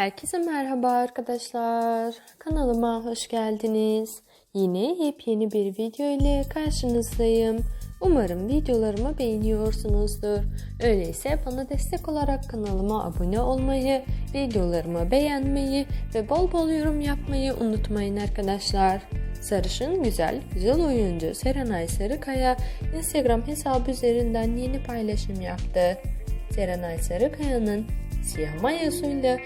Herkese merhaba arkadaşlar. Kanalıma hoş geldiniz. Yine yepyeni bir video ile karşınızdayım. Umarım videolarımı beğeniyorsunuzdur. Öyleyse bana destek olarak kanalıma abone olmayı, videolarımı beğenmeyi ve bol bol yorum yapmayı unutmayın arkadaşlar. Sarışın güzel, güzel oyuncu Serenay Sarıkaya Instagram hesabı üzerinden yeni paylaşım yaptı. Serenay Sarıkaya'nın siyah mayosuyla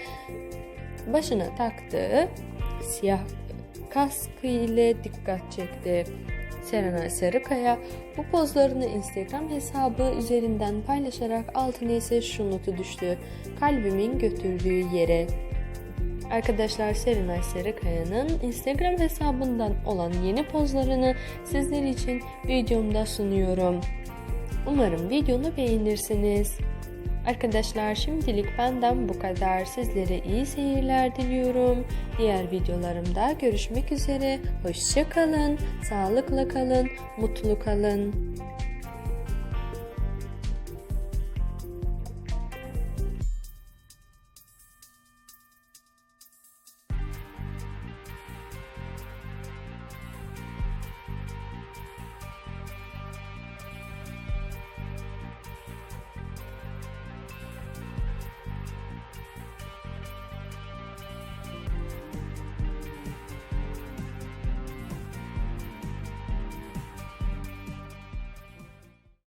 başına taktığı siyah kaskı ile dikkat çekti. Serenay Sarıkaya bu pozlarını Instagram hesabı üzerinden paylaşarak altına ise şu notu düştü. Kalbimin götürdüğü yere. Arkadaşlar Serenay Sarıkaya'nın Instagram hesabından olan yeni pozlarını sizler için videomda sunuyorum. Umarım videonu beğenirsiniz. Arkadaşlar şimdilik benden bu kadar. Sizlere iyi seyirler diliyorum. Diğer videolarımda görüşmek üzere. Hoşça kalın, sağlıkla kalın, mutlu kalın.